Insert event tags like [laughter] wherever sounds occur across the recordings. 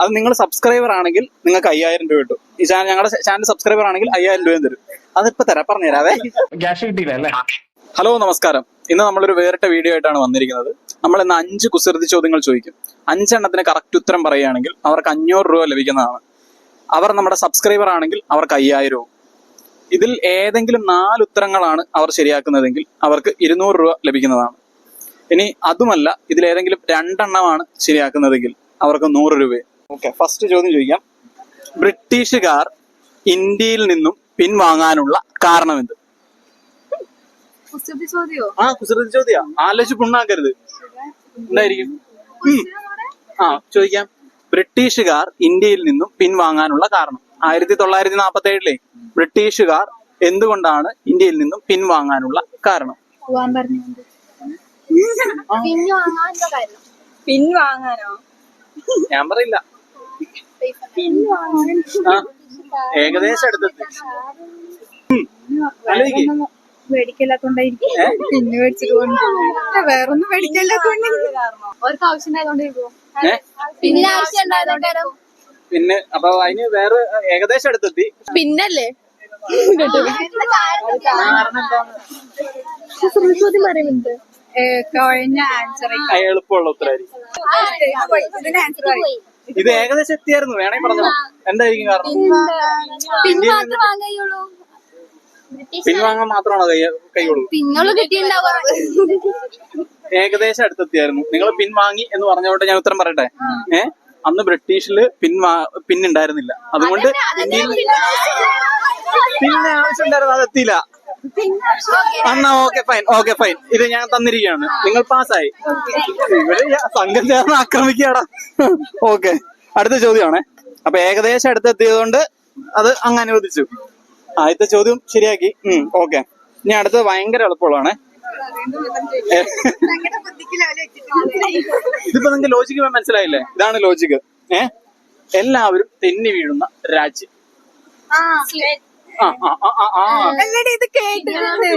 അത് നിങ്ങൾ സബ്സ്ക്രൈബർ ആണെങ്കിൽ നിങ്ങൾക്ക് അയ്യായിരം രൂപ കിട്ടും. ഈ ചാനൽ ഞങ്ങളുടെ ചാനൽ സബ്സ്ക്രൈബർ ആണെങ്കിൽ അയ്യായിരം രൂപയും തരും. അതിപ്പോ തരാം പറഞ്ഞുതരാതെ ക്യാഷ് കിട്ടിയില്ല ഹലോ നമസ്കാരം. ഇന്ന് നമ്മളൊരു വേറിട്ട വീഡിയോ ആയിട്ടാണ് വന്നിരിക്കുന്നത്. നമ്മൾ ഇന്ന് അഞ്ച് കുസൃതി ചോദ്യങ്ങൾ ചോദിക്കും. അഞ്ചെണ്ണത്തിന് കറക്റ്റ് ഉത്തരം പറയുകയാണെങ്കിൽ അവർക്ക് അഞ്ഞൂറ് രൂപ ലഭിക്കുന്നതാണ്. അവർ നമ്മുടെ സബ്സ്ക്രൈബർ ആണെങ്കിൽ അവർക്ക് അയ്യായിരവും ഇതിൽ ഏതെങ്കിലും നാല് ഉത്തരങ്ങളാണ് അവർ ശരിയാക്കുന്നതെങ്കിൽ അവർക്ക് ഇരുന്നൂറ് രൂപ ലഭിക്കുന്നതാണ്. ഇനി അതുമല്ല ഇതിലേതെങ്കിലും രണ്ടെണ്ണമാണ് ശരിയാക്കുന്നതെങ്കിൽ അവർക്ക് നൂറ് രൂപ ഓക്കെ ഫസ്റ്റ് ചോദ്യം ചോദിക്കാം. ബ്രിട്ടീഷുകാർ ഇന്ത്യയിൽ നിന്നും പിൻവാങ്ങാനുള്ള കാരണം എന്ത്? ചോദ്യോ? ആ കുസൃതി ചോദ്യ. ആലോചിച്ച് പുണ്ണാക്കരുത്. എന്തായിരിക്കും. ആ ചോദിക്കാം. ബ്രിട്ടീഷുകാർ ഇന്ത്യയിൽ നിന്നും പിൻവാങ്ങാനുള്ള കാരണം. ആയിരത്തി തൊള്ളായിരത്തി നാൽപ്പത്തി ഏഴിലെ ബ്രിട്ടീഷുകാർ എന്തുകൊണ്ടാണ് ഇന്ത്യയിൽ നിന്നും പിൻവാങ്ങാനുള്ള കാരണം. പിൻവാങ്ങാനോ? ഞാൻ പറയില്ല. ഏകദേശം അടുത്തെത്തി. മേടിക്കല്ലാത്തോണ്ടായിരിക്കും. പിന്നെ മേടിച്ചിട്ട് കൊണ്ട് വേറൊന്നും മേടിക്കല്ലാത്തോണ്ട് അവർക്ക് ആവശ്യം ഉണ്ടായതുകൊണ്ടിരിക്കും ഏ? പിന്നെ ആവശ്യം പിന്നെ അപ്പൊ അതിന് വേറെ ഏകദേശം അടുത്തെത്തി പിന്നല്ലേ? ചോദ്യം പറയുന്നുണ്ട് കഴിഞ്ഞ ആൻസർ എളുപ്പമുള്ള ഉത്തരമായിരിക്കും ഇതിന് ആൻസർ പറയും. ഇത് ഏകദേശം എത്തിയായിരുന്നു വേണേ പറഞ്ഞു? എന്തായിരിക്കും കാരണം? പിൻവാങ്ങാൻ മാത്രമാണോ കൈ കൈയുള്ളൂ? പിന്നുള്ളു ഏകദേശം അടുത്തെത്തിയായിരുന്നു. നിങ്ങൾ പിൻവാങ്ങി എന്ന് പറഞ്ഞോട്ടെ ഞാൻ ഉത്തരം പറയട്ടെ? ഏ? അന്ന് ബ്രിട്ടീഷിൽ പിൻവാ പിന്നുണ്ടായിരുന്നില്ല അതുകൊണ്ട് ഇന്ത്യയിൽ പിന്നെ ആവശ്യമുണ്ടായിരുന്നു. അത് എത്തിയില്ല. എന്നാ ഓക്കെ ഫൈൻ ഓക്കെ ഫൈൻ ഇത് ഞാൻ തന്നിരിക്കുകയാണ്. നിങ്ങൾ പാസ്സായി. ഇവർ ഞാൻ സംഘം ചേർന്ന് ആക്രമിക്കാടാ ഓക്കെ അടുത്ത ചോദ്യമാണേ. അപ്പൊ ഏകദേശം അടുത്തെത്തിയതുകൊണ്ട് അത് അങ്ങ് അനുവദിച്ചു. ആദ്യത്തെ ചോദ്യം ശരിയാക്കി. ഉം ഓക്കെ ഇനി അടുത്തത് ഭയങ്കര എളുപ്പമുള്ളതാണേ. ഇതിപ്പോ നിങ്ങൾക്ക് ലോജിക്ക് മനസ്സിലായില്ലേ? ഇതാണ് ലോജിക്ക് ഏ? എല്ലാവരും തെന്നി വീഴുന്ന രാജ്യം. അല്ലടി ഇത് കേട്ടിട്ടുണ്ട്.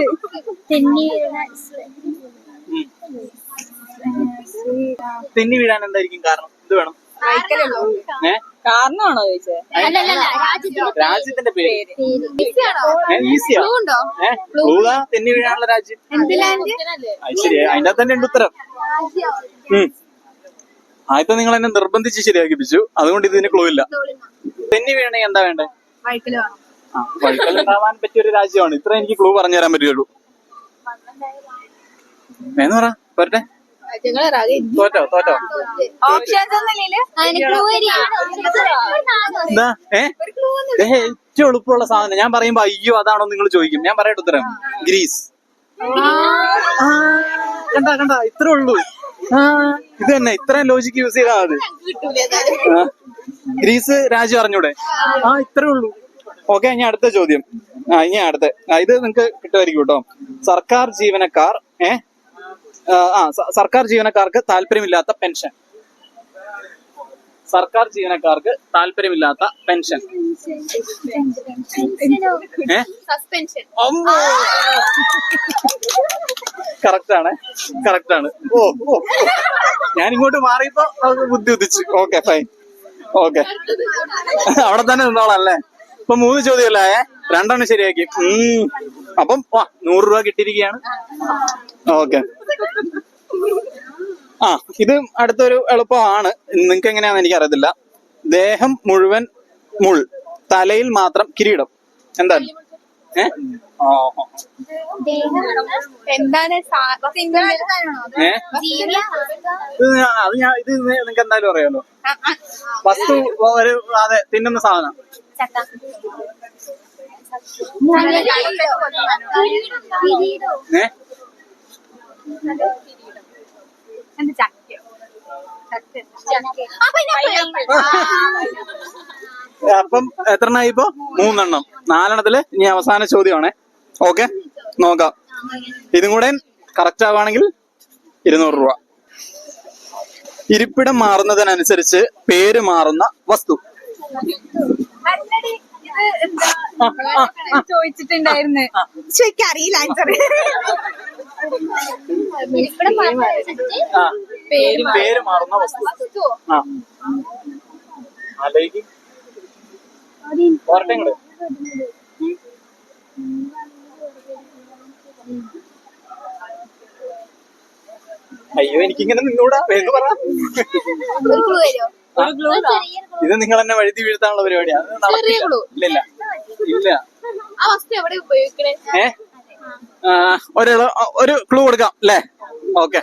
തെന്നി വീഴാൻ എന്തായിരിക്കും കാരണം? ഇത് വേണം. കാരണമാണോ ചോദിച്ചത്? അല്ലല്ല രാജ്യത്തിന്റെ രാജ്യത്തിന്റെ പേര്. ഈസിയാണോ? ഈസിയാ. ഉണ്ടോ? ഏ ബ്ലൂക തെന്നി വീഴാനുള്ള രാജ്യം? അത് ശരി. അതിന്റെ അകത്ത് തന്നെ ഉണ്ട് ഉത്തരം. ഉം. ആദ്യത്തെ നിങ്ങൾ എന്നെ നിർബന്ധിച്ച് ശരിയാക്കിപ്പിച്ചു അതുകൊണ്ട് ഇതിന് ക്ലൂ ഇല്ല. തെന്നി വീണെങ്കിൽ എന്താ വേണ്ടേ? വൈക്കൽ വേണം. ആ വഴുക്കൽ ഉണ്ടാവാൻ പറ്റിയ ഒരു രാജ്യമാണ് ഇത്ര എനിക്ക് ക്ലൂ പറഞ്ഞു തരാൻ പറ്റുള്ളൂ എന്ന് പറ പോരട്ടെ തോറ്റോ തോറ്റോ ഏറ്റവും എളുപ്പമുള്ള സാധനം ഞാൻ പറയുമ്പോ അയ്യോ അതാണോ നിങ്ങൾ ചോദിക്കും ഞാൻ പറയട്ടെ ഉത്തരം ഗ്രീസ് കണ്ട കണ്ട ഇത്രേ ഉള്ളൂ ഇത് തന്നെ ഇത്രയും ലോജിക്ക് യൂസ് ചെയ്താൽ മതി ഗ്രീസ് രാജ്യം അറിഞ്ഞൂടെ ആ ഇത്രേ ഉള്ളൂ ഓക്കെ ഇനി അടുത്ത ചോദ്യം. ആ ഇനി അടുത്ത. ഇത് നിങ്ങൾക്ക് കിട്ടുമായിരിക്കും കേട്ടോ. സർക്കാർ ജീവനക്കാർ ഏ? ആ, സർക്കാർ ജീവനക്കാർക്ക് താല്പര്യമില്ലാത്ത പെൻഷൻ. സർക്കാർ ജീവനക്കാർക്ക് താല്പര്യമില്ലാത്ത പെൻഷൻ. കറക്റ്റാണ് കറക്റ്റാണ് കറക്റ്റ് ആണ് കറക്റ്റ് ആണ് ഓ ഓ ഓ. ഞാൻ ഇങ്ങോട്ട് മാറിയപ്പോ ബുദ്ധി ഉദിച്ചു ഓക്കെ ഫൈൻ. ഓക്കെ. അവിടെ തന്നെ നിന്നോളാം അല്ലേ? ഇപ്പൊ മൂന്ന് ചോദ്യമല്ലേ രണ്ടെണ്ണം ശരിയാക്കി. ഉം. അപ്പം നൂറ് രൂപ കിട്ടിയിരിക്കുകയാണ്. ഓക്കെ. ആ ഇത് അടുത്തൊരു എളുപ്പമാണ്. നിങ്ങൾക്ക് എങ്ങനെയാന്ന് എനിക്ക് അറിയത്തില്ല ദേഹം മുഴുവൻ മുൾ തലയിൽ മാത്രം കിരീടം. എന്താ? ഏ? ഓ ഓ. എന്താണ് അത് ഞാൻ ഇത് നിങ്ങക്ക് എന്തായാലും അറിയാലോ. വസ്തു ഒരു അതെ തിന്നുന്ന സാധനം. ഏ? അപ്പം എത്രണ്ണായി ഇപ്പൊ? മൂന്നെണ്ണം. നാലെണ്ണത്തിൽ ഇനി അവസാന ചോദ്യമാണേ. ഓക്കെ. നോക്കാം. ഇതും കൂടെ കറക്റ്റ് ആവുകയാണെങ്കിൽ ഇരുന്നൂറ് രൂപ. ഇരിപ്പിടം മാറുന്നതിനനുസരിച്ച് പേര് മാറുന്ന വസ്തു. അല്ലടി, ഇത് എന്താ ചോദിച്ചിട്ടുണ്ടായിരുന്നു ചോദിക്കാൻ അറിയില്ല ആൻസർ ആ. പേര് പേര് മാറുന്ന വസ്തു. ആ. ആലോചിക്ക്. പോരട്ടെ ഇങ്ങട്. അയ്യോ എനിക്കിങ്ങനെ നിന്നൂടാ. വേഗം പറ. ഇത് നിങ്ങൾ എന്നെ വഴുതി വീഴ്ത്താനുള്ള പരിപാടിയാണ് ഇല്ല ആ വസ്തു എവിടെ ഉപയോഗിക്കണേ? ഏ? ആ, ഒരു ഒരു ക്ലൂ കൊടുക്കാം അല്ലേ? ഓക്കെ.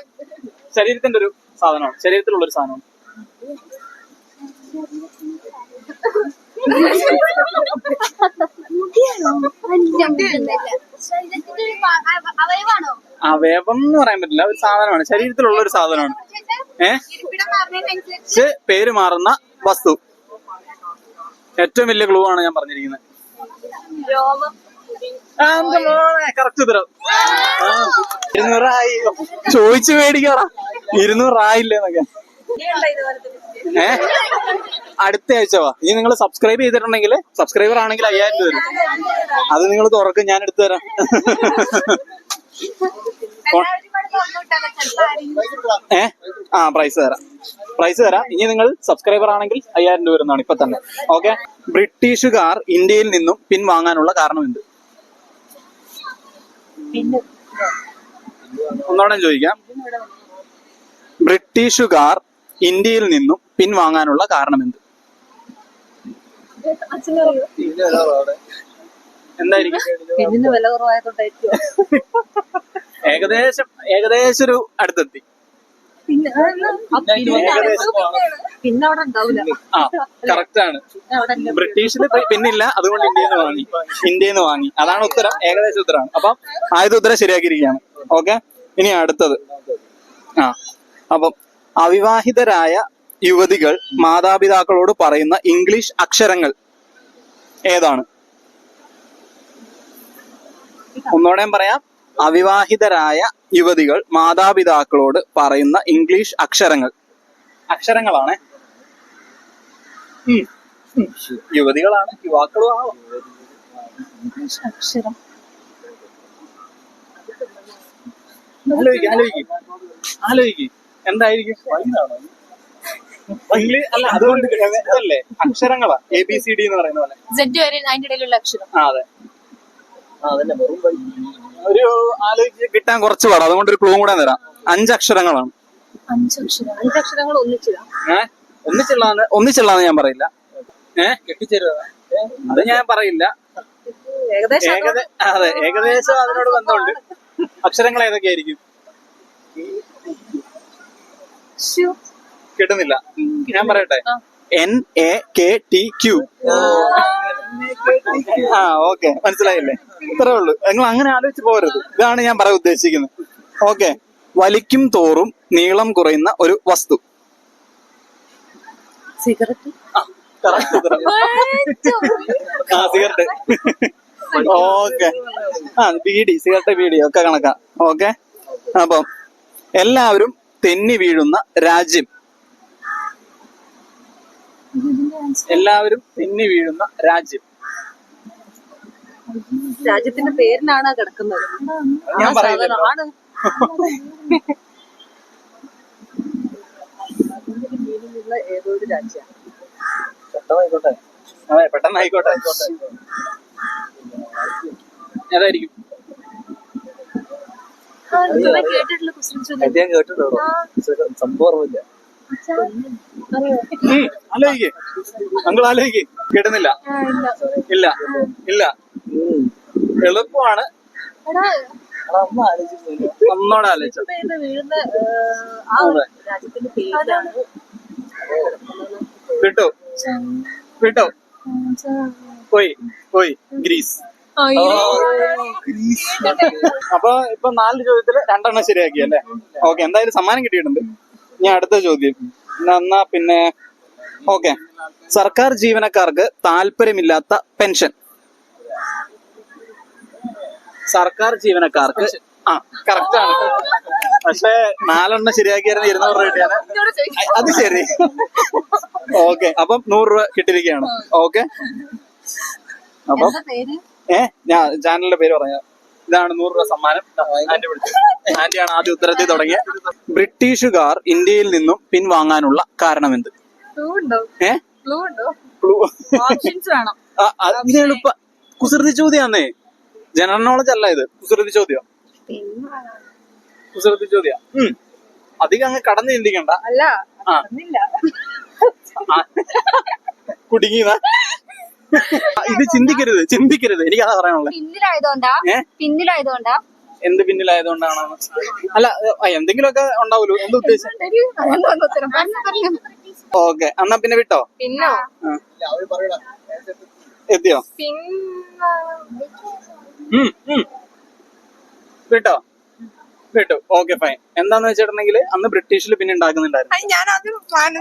ശരീരത്തിന്റെ ഒരു സാധനമാണ്. ശരീരത്തിലുള്ള ഒരു സാധനമാണ്. ശരീരത്തിന്റെ അവയവം എന്ന് പറയാൻ പറ്റില്ല. ഒരു സാധനമാണ്. ശരീരത്തിലുള്ള ഒരു സാധനമാണ്. ഏ? ഇരിപ്പിടം മാറുന്നതിനനുസരിച്ച് പക്ഷെ പേര് മാറുന്ന വസ്തു. ഏറ്റവും വലിയ ക്ലൂ ആണ് ഞാൻ പറഞ്ഞിരിക്കുന്നത്. കറക്റ്റ് ഉത്തരം. ഇരുന്നൂറായി ചോദിച്ചു മേടിക്കാറാ ഇരുന്നൂറായില്ലേന്നൊക്കെ ഏ? അടുത്ത ആഴ്ച വാ. ഇനി നിങ്ങൾ സബ്സ്ക്രൈബ് ചെയ്തിട്ടുണ്ടെങ്കിൽ സബ്സ്ക്രൈബർ ആണെങ്കിൽ അയ്യായിരം രൂപ തരും അത് നിങ്ങൾ തുറക്കും ഞാൻ എടുത്തു തരാം. ഏ? ആ പ്രൈസ് തരാം. പ്രൈസ് തരാം. ഇനി നിങ്ങൾ സബ്സ്ക്രൈബർ ആണെങ്കിൽ അയ്യായിരം രൂപ വരുന്നതാണ് ഇപ്പൊ തന്നെ. ഓക്കെ ബ്രിട്ടീഷുകാർ ഇന്ത്യയിൽ നിന്നും പിൻവാങ്ങാനുള്ള കാരണം എന്ത് ഒന്നോടെ ചോദിക്കാം. ബ്രിട്ടീഷുകാർ ഇന്ത്യയിൽ നിന്നും പിൻവാങ്ങാനുള്ള കാരണം എന്ത് എന്തായിരിക്കും? ഏകദേശം ഏകദേശം ഒരു അടുത്തെത്തി. പിന്നെ അവിടെ ഉണ്ടാവില്ല. ആ കറക്റ്റ് ആണ് ബ്രിട്ടീഷിന് പിന്നില്ല അതുകൊണ്ട് ഇന്ത്യയിൽ നിന്ന് വാങ്ങി. ഇന്ത്യയിൽ നിന്ന് വാങ്ങി. അതാണ് ഉത്തരം. ഏകദേശം ഉത്തരമാണ്. അപ്പം ആദ്യത്തെ ഉത്തരം ശരിയാക്കിയിരിക്കുകയാണ്. ഓക്കെ? ഇനി അടുത്തത്. ആ അപ്പം അവിവാഹിതരായ യുവതികൾ മാതാപിതാക്കളോട് പറയുന്ന ഇംഗ്ലീഷ് അക്ഷരങ്ങൾ ഏതാണ്? ഒന്നോടെ പറയാം. അവിവാഹിതരായ യുവതികൾ മാതാപിതാക്കളോട് പറയുന്ന ഇംഗ്ലീഷ് അക്ഷരങ്ങൾ. അക്ഷരങ്ങളാണ്. യുവതികളാണ് യുവാക്കളുമാണ്. അക്ഷരം. ആലോചിക്കും ആലോചിക്ക്. ആലോചിക്ക്. എന്തായിരിക്കും? അല്ല അതുകൊണ്ട് അല്ലേ അക്ഷരങ്ങളാ. എ ബി സി ഡി എന്ന് പറയുന്ന പോലെ. സെറ്റ് വരെ അതിന്റെ ഇടയിലുള്ള അക്ഷരം. ആ അതെ. ഒരു ആലോചിച്ച് കിട്ടാൻ കുറച്ച് പാടാ. അതുകൊണ്ട് ഒരു ക്ലൂ കൂടെ തരാം. അഞ്ചക്ഷരങ്ങളാണ് അഞ്ചക്ഷരം അഞ്ചക്ഷരങ്ങൾ ഒന്നിച്ചതാ. ഏഹ് ഒന്നിച്ചുള്ളതാണ്. ഒന്നിച്ചുള്ളതാന്ന് ഞാൻ പറയില്ല. ഏഹ് കെട്ടിച്ചേരുക അത് ഞാൻ പറയില്ല. ഏകദേശം ഏകദേ അതെ. ഏകദേശം അതിനോട് ബന്ധമുണ്ട്. അക്ഷരങ്ങൾ ഏതൊക്കെയായിരിക്കും? കിട്ടുന്നില്ല ഞാൻ പറയട്ടെ. N A K T Q ആ. ഓക്കെ. മനസ്സിലായില്ലേ? ഇത്രേ ഉള്ളൂ. നിങ്ങൾ അങ്ങനെ ആലോചിച്ച് പോരുത് ഇതാണ് ഞാൻ പറയാൻ ഉദ്ദേശിക്കുന്നത്. ഓക്കെ. വലിക്കും തോറും നീളം കുറയുന്ന ഒരു വസ്തു. സിഗരറ്റ്. ആ സിഗരറ്റ്. ഓക്കെ. ആ ബീഡി സിഗരറ്റ് ബീഡി ഒക്കെ കണക്കാം. ഓക്കെ. അപ്പം എല്ലാവരും തെന്നി വീഴുന്ന രാജ്യം. എല്ലാവരും തെന്നി വീഴുന്ന രാജ്യം. രാജ്യത്തിന്റെ പേരിനാണ് കിടക്കുന്നത്. ഞാൻ പറയുന്നത് ായിക്കോട്ടെ അതായിരിക്കും ഉള്ള ഏതോ ഒരു രാജ്യമാണ്? പെട്ടെന്നായിക്കോട്ടെ. അതെ പെട്ടെന്നായിക്കോട്ടെ. ഏതായിരിക്കും കേട്ടിട്ടുള്ള ക്വസ്റ്റ്യൻസ് ഞാൻ കേട്ടിട്ടുണ്ടോ സംഭവമില്ല ആലോചിക്കേ. അങ്കിൾ ആലോചിക്കേ. കേട്ടുന്നില്ല. ഇല്ല. ഇല്ല. എളുപ്പമാണ്. ഒന്നോടെ ആലോചിച്ചു. കിട്ടോ കിട്ടോ പോയി. പോയി. ഗ്രീസ്. അപ്പൊ ഇപ്പൊ നാല് ചോദ്യത്തിൽ രണ്ടെണ്ണം ശരിയാക്കി അല്ലേ ഓക്കെ എന്തായാലും സമ്മാനം കിട്ടിയിട്ടുണ്ട്. ഞാൻ അടുത്ത ചോദ്യം. എന്നാ- പിന്നെ ഓക്കെ. സർക്കാർ ജീവനക്കാർക്ക് താല്പര്യമില്ലാത്ത പെൻഷൻ. സർക്കാർ ജീവനക്കാർക്ക് ആ കറക്റ്റ് ആണ്. പക്ഷെ നാലെണ്ണം ശരിയാക്കിയായിരുന്നു ഇരുന്നൂറ് രൂപ കിട്ടിയാണ്. അത് ശരി. ഓക്കെ അപ്പം നൂറ് രൂപ കിട്ടിയിരിക്കുകയാണ്. ഓക്കെ. അപ്പം എന്താ പേര് ഏ? ഞാൻ ചാനലിന്റെ പേര് പറയാം ഇതാണ് നൂറ് രൂപ സമ്മാനം. ആന്റി വിളിച്ചു ആന്റിയാണ് ആദ്യ ഉത്തരത്തിൽ തുടങ്ങിയത് ബ്രിട്ടീഷുകാർ ഇന്ത്യയിൽ നിന്നും പിൻവാങ്ങാനുള്ള കാരണം എന്ത് ക്ലൂ ഇത് എളുപ്പ. കുസൃതി ചോദ്യാന്നേ. ജനറൽ നോളജ് അല്ല ഇത്. കുസൃതി ചോദ്യം. കുസൃതി ചോദ്യം. അധികം അങ്ങ് കടന്ന് ചിന്തിക്കണ്ട. അല്ല. കുടുങ്ങിയതാ ഇത് ചിന്തിക്കരുത് ചിന്തിക്കരുത്. എനിക്ക് അതാ പറയാനുള്ളത്. പിന്നിലായതുകൊണ്ടാ പിന്നിലായതുകൊണ്ടാ. എന്ത് പിന്നിലായതുകൊണ്ടാണ്? അല്ല എന്തെങ്കിലുമൊക്കെ ഉണ്ടാവുമല്ലോ. എന്ത് ഉദ്ദേശം. ഓക്കെ എന്നാ പിന്നെ വിട്ടോ? പിന്നോ. എത്തിയോ? പിന്നെ ഉം, ഉം. വിട്ടോ? വിട്ടു ഓക്കെ ഫൈൻ എന്താന്ന് വെച്ചിട്ടുണ്ടെങ്കിൽ അന്ന് ബ്രിട്ടീഷിൽ പിന്നെ ഉണ്ടാക്കുന്നുണ്ടായിരുന്നു.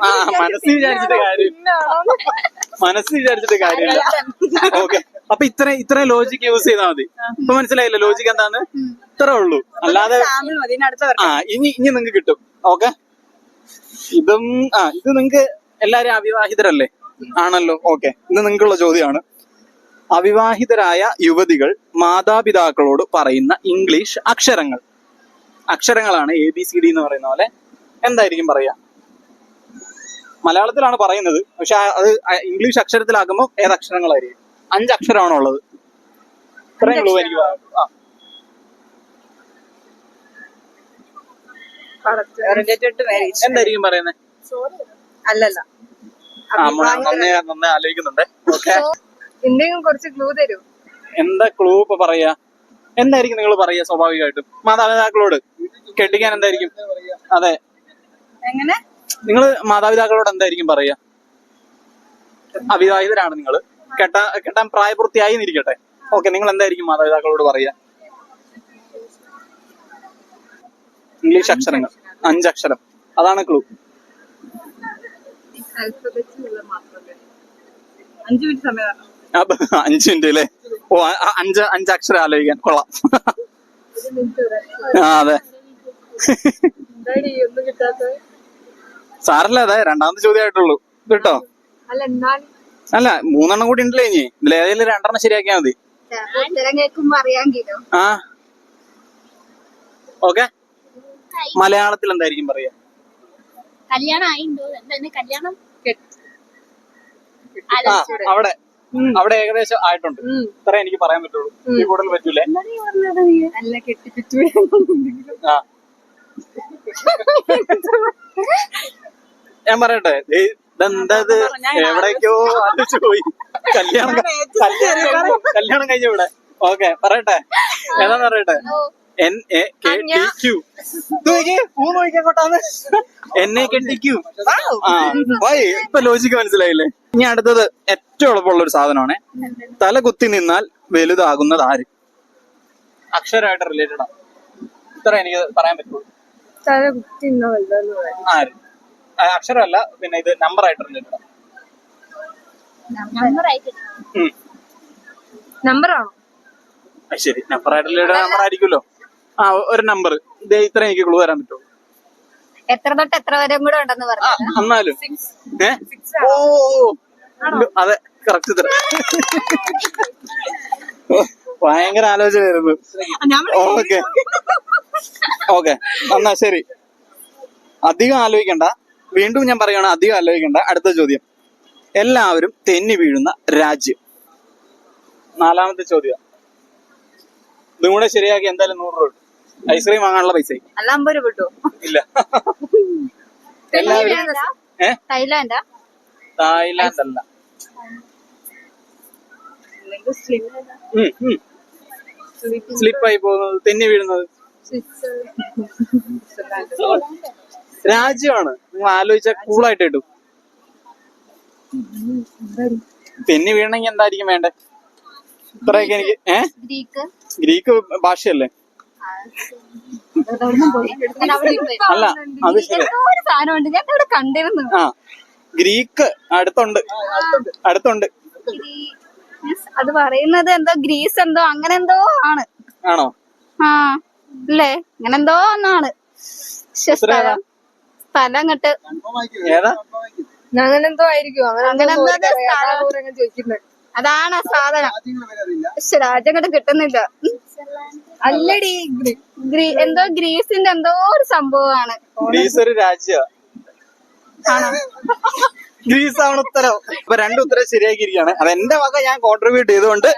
ആ മനസ്സിൽ വിചാരിച്ചിട്ട് കാര്യം. മനസ്സ് വിചാരിച്ചിട്ട് കാര്യമില്ല. ഓക്കെ അപ്പൊ ഇത്ര ഇത്രയും ലോജിക് യൂസ് ചെയ്താൽ മതി. ഇപ്പൊ മനസ്സിലായില്ലേ? ലോജിക് എന്താന്ന്? ഇത്രേ ഉള്ളൂ. അല്ലാതെ ആ ഇനി ഇനി നിങ്ങക്ക് കിട്ടും. ഓക്കെ ഇതും ആ ഇത് നിങ്ങക്ക് എല്ലാരും അവിവാഹിതരല്ലേ? ആണല്ലോ. ഓക്കെ ഇത് നിങ്ങൾക്കുള്ള ചോദ്യമാണ്. അവിവാഹിതരായ യുവതികൾ മാതാപിതാക്കളോട് പറയുന്ന ഇംഗ്ലീഷ് അക്ഷരങ്ങൾ. അക്ഷരങ്ങളാണ് എ ബി സി ഡി എന്ന് പറയുന്ന പോലെ എന്തായിരിക്കും പറയാ? മലയാളത്തിലാണ് പറയുന്നത്. പക്ഷെ അത് ഇംഗ്ലീഷ് അക്ഷരത്തിലാക്കുമ്പോൾ ഏത് അക്ഷരങ്ങളായിരിക്കും? അഞ്ച് അക്ഷരമാണോ ഉള്ളത്? ഇത്രയും ക്ലൂ എനിക്ക് എന്തായിരിക്കും പറയുന്നത് അല്ലല്ല. ആലോചിക്കുന്നുണ്ട്. എന്തെങ്കിലും കുറച്ച് ക്ലൂ തരൂ. എന്താ ക്ലൂ ഇപ്പൊ പറയാ? എന്തായിരിക്കും നിങ്ങൾ പറയാ സ്വാഭാവികമായിട്ടും? മാതാപിതാക്കളോട്. കെട്ടിക്കാൻ എന്തായിരിക്കും? അതെ. എങ്ങനെ? നിങ്ങൾ മാതാപിതാക്കളോട് എന്തായിരിക്കും പറയാ? അവിവാഹിതരാണ് നിങ്ങൾ കെട്ടാ കെട്ടാൻ പ്രായപൂർത്തിയായി എന്നിരിക്കട്ടെ. ഓക്കെ നിങ്ങൾ എന്തായിരിക്കും മാതാപിതാക്കളോട് പറയാ? ഇംഗ്ലീഷ് അക്ഷരങ്ങൾ. അഞ്ചക്ഷരം. അതാണ് ക്ലൂ അഞ്ചു മിനിറ്റ് അല്ലേ? ഓ അഞ്ച് അഞ്ചക്ഷരം ആലോചിക്കാൻ. കൊള്ളാം. ആ അതെ. സാറല്ല അതെ രണ്ടാമത്തെ ചോദ്യമായിട്ടുള്ളൂ. ആയിട്ടുള്ളൂ കേട്ടോ അല്ല അല്ല മൂന്നെണ്ണം കൂടി ഉണ്ടല്ലേ ഇനി. ഇതിൽ ഏതെങ്കിലും രണ്ടെണ്ണം ശരിയാക്കിയാ മതി. ആ. ഓക്കെ. മലയാളത്തിൽ എന്തായിരിക്കും പറയാ? കല്യാണം അവിടെ. അവിടെ ഏകദേശം ആയിട്ടുണ്ട്. ഇത്ര എനിക്ക് പറയാൻ പറ്റുള്ളൂ. ഈ കൂടുതൽ പറ്റൂലേ? അല്ല കെട്ടിപ്പിച്ചു ആ. ഞാൻ പറയട്ടെ ഇതെന്തത്? എവിടേക്കോ ആലോചിച്ചു പോയി. കല്യാണം കല്യാണം കഴിഞ്ഞു- കല്യാണം കഴിഞ്ഞ ഇവിടെ. ഓക്കെ പറയട്ടെ. ഏതാന്ന് പറയട്ടെ? N A K T Q. പൂ നോക്കിക്കോട്ടാന്ന് N A K T Q. ആ പോയി ഇപ്പൊ ലോജിക്ക് മനസ്സിലായില്ലേ? ഇനി അടുത്തത് ഏറ്റവും എളുപ്പമുള്ള ഒരു സാധനമാണ്. തല കുത്തി നിന്നാൽ വലുതാകുന്നത് ആര്? അക്ഷരമായിട്ട് റിലേറ്റഡ് ആണ്. ഇത്ര എനിക്ക് പറയാൻ പറ്റുള്ളൂ. തല കുത്തി ഇന്നോ വലുതെന്ന് പറയാം ആര് ആ, അക്ഷരമല്ല പിന്നെ ഇത് നമ്പർ ആയിട്ട് നമ്പർ ആയിട്ട്. ഉം. നമ്പർ ശരി. നമ്പർ ആയിട്ട് നമ്പർ ആയിരിക്കുമല്ലോ. ആ ഒരു നമ്പർ ഇത് ഇത്ര എനിക്ക് ക്ലൂ തരാൻ പറ്റുമോ എത്ര തൊട്ട് എത്ര വരെ കൂടെ ഉണ്ടെന്ന് ആ, പറഞ്ഞു എന്നാലും. ഏ ഓ ഓ, ഓ. അതെ കറക്റ്റ് തരാം [laughs] ഭയങ്കര ആലോചനയായിരുന്നു ഓക്കെ. ഓക്കെ. എന്നാ ശരി. അധികം ആലോചിക്കണ്ട. വീണ്ടും ഞാൻ പറയുകയാണ് അധികം ആലോചിക്കണ്ട. അടുത്ത ചോദ്യം. എല്ലാവരും തെന്നി വീഴുന്ന രാജ്യം. നാലാമത്തെ ചോദ്യം. ഇതും കൂടെ ശരിയാക്കി എന്തായാലും നൂറ് രൂപ ഐസ്ക്രീം വാങ്ങാനുള്ള പൈസ. അല്ല അമ്പത് രൂപ കിട്ടുമോ ഇല്ല. എല്ലാവരും തായ്ലാൻഡാ തായ്ലാന്റ് അല്ല. സ്ലിപ്പായി പോകുന്നത്. തെന്നി വീഴുന്നത്. രാജ്യമാണ്. നിങ്ങൾ ആലോചിച്ചാൽ കൂളായിട്ട് കിട്ടും. തെന്നി വീണെങ്കിൽ എന്തായിരിക്കും വേണ്ടേ? ഇത്രയൊക്കെ എനിക്ക് ഏ? ഗ്രീക്ക്. ഗ്രീക്ക് ഭാഷയല്ലേ. അല്ല അത് ശരി ആ ഗ്രീക്ക് അടുത്തുണ്ട്. അടുത്തുണ്ട്. അത് പറയുന്നത് എന്തോ ഗ്രീസ് എന്തോ അങ്ങനെ എന്തോ ആണ്. ആണോ? ആ. അല്ലേ അങ്ങനെ എന്തോ ഒന്നാണ്. ഏതാ? സ്ഥലം സ്ഥലം. കെട്ട് അങ്ങനെ എന്തോ ആയിരിക്കും. അങ്ങനെ ചോദിക്കുന്നത്. അതാണ് ആ സാധനം. പക്ഷെ രാജ്യം കിട്ടുന്നില്ല. അല്ലടി ഗ്രീ എന്തോ ഗ്രീസിന്റെ എന്തോ ഒരു സംഭവമാണ്. ഗ്രീസ് ഒരു രാജ്യ ആണോ? ഗ്രീസ് ആണ് ഉത്തരം. ഇപ്പൊ രണ്ട് ഉത്തരം ശരിയാക്കിയിരിക്കുകയാണ്. അത് എന്റെ വക ഞാൻ കോൺട്രിബ്യൂട്ട് ചെയ്തുകൊണ്ട്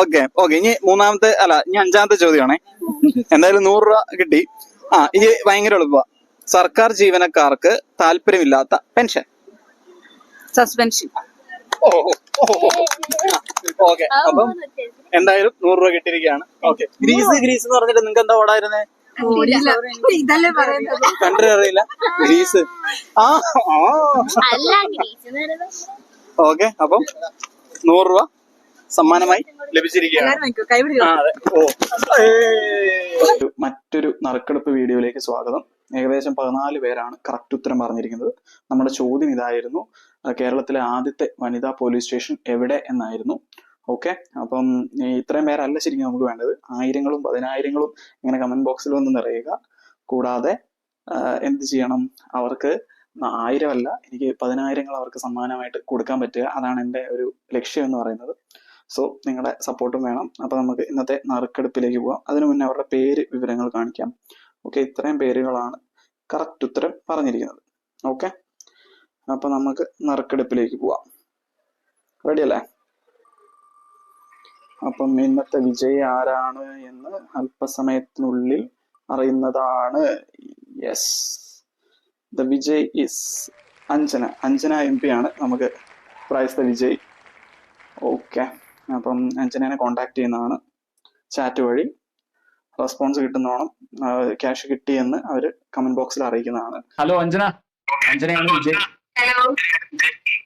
ഓക്കെ ഓക്കെ ഇനി മൂന്നാമത്തെ അല്ല ഇനി അഞ്ചാമത്തെ ചോദ്യമാണേ. എന്തായാലും നൂറ് രൂപ കിട്ടി. ആ ഇനി ഭയങ്കര എളുപ്പ. സർക്കാർ ജീവനക്കാർക്ക് താല്പര്യമില്ലാത്ത പെൻഷൻ സസ്പെൻഷൻ ഓക്കെ അപ്പം എന്തായാലും നൂറ് രൂപ കിട്ടിയിരിക്കുകയാണ്. ഓക്കെ ഗ്രീസ് ഗ്രീസ് എന്ന് പറഞ്ഞിട്ട് നിങ്ങൾക്ക് എന്താ ഓടായിരുന്നേ? ഇതല്ലേ പറയുന്നത്? അറിയില്ല ഗ്രീസ് ആ ഓക്കെ [laughs] അപ്പം നൂറ് രൂപ സമ്മാനമായി ലഭിച്ചിരിക്കുകയാണ്. മറ്റൊരു നറുക്കെടുപ്പ് വീഡിയോയിലേക്ക് സ്വാഗതം. ഏകദേശം പതിനാല് പേരാണ് കറക്റ്റ് ഉത്തരം പറഞ്ഞിരിക്കുന്നത്. നമ്മുടെ ചോദ്യം ഇതായിരുന്നു. കേരളത്തിലെ ആദ്യത്തെ വനിതാ പോലീസ് സ്റ്റേഷൻ എവിടെ എന്നായിരുന്നു? ഓക്കെ അപ്പം ഇത്രയും പേരല്ല ശരിക്കും നമുക്ക് വേണ്ടത്. ആയിരങ്ങളും പതിനായിരങ്ങളും ഇങ്ങനെ കമന്റ് ബോക്സിൽ വന്ന് നിറയുക. കൂടാതെ എന്ത് ചെയ്യണം? അവർക്ക് ആയിരമല്ല എനിക്ക് പതിനായിരങ്ങൾ അവർക്ക് സമ്മാനമായിട്ട് കൊടുക്കാൻ പറ്റുക. അതാണ് എന്റെ ഒരു ലക്ഷ്യം എന്ന് പറയുന്നത്. സോ നിങ്ങളുടെ സപ്പോർട്ടും വേണം. അപ്പോൾ നമുക്ക് ഇന്നത്തെ നറുക്കെടുപ്പിലേക്ക് പോകാം അതിനു മുന്നേ അവരുടെ പേര് വിവരങ്ങൾ കാണിക്കാം. ഓക്കെ ഇത്രയും പേരുകളാണ് കറക്റ്റ് ഉത്തരം പറഞ്ഞിരിക്കുന്നത്. ഓക്കെ അപ്പോൾ നമുക്ക് നറുക്കെടുപ്പിലേക്ക് പോവാം. റെഡി അല്ലേ? അപ്പം ഇന്നത്തെ വിജയി ആരാണ് എന്ന് അല്പസമയത്തിനുള്ളിൽ അറിയുന്നതാണ്. Yes the Vijay is Anjana. Anjana M P ആണ്. നമുക്ക് പ്രൈസ് ദ വിജയ്. ഓക്കെ അപ്പം അഞ്ജനനെ കോണ്ടാക്ട് ചെയ്യുന്നതാണ് ചാറ്റ് വഴി. റെസ്പോൺസ് കിട്ടുന്നോണം. ക്യാഷ് കിട്ടിയെന്ന് അവർ കമന്റ് ബോക്സിൽ അറിയിക്കുന്നതാണ്. Hello Anjana. അഞ്ജനയാണ് Vijay hello okay thank you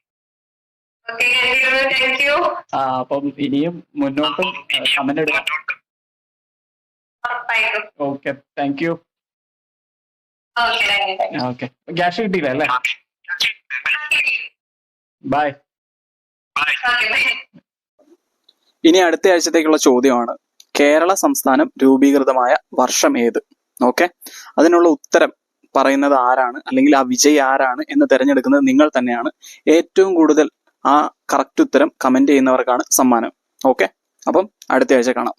ആ, അപ്പം ഇനിയും മുന്നോട്ടും കമന്റ് എടുക്കാം. Okay thank you okay cash കിട്ടിയില്ല അല്ലേ? ബൈ ബൈ ഇനി അടുത്ത ആഴ്ചത്തേക്കുള്ള ചോദ്യമാണ് കേരള സംസ്ഥാനം രൂപീകൃതമായ വർഷം ഏത്? ഓക്കെ അതിനുള്ള ഉത്തരം പറയുന്നത് ആരാണ്? അല്ലെങ്കിൽ ആ വിജയ് ആരാണ് എന്ന് തിരഞ്ഞെടുക്കുന്നത് നിങ്ങൾ തന്നെയാണ്. ഏറ്റവും കൂടുതൽ ആ കറക്റ്റ് ഉത്തരം കമന്റ് ചെയ്യുന്നവർക്കാണ് സമ്മാനം. ഓക്കെ അപ്പം അടുത്ത ആഴ്ച കാണാം.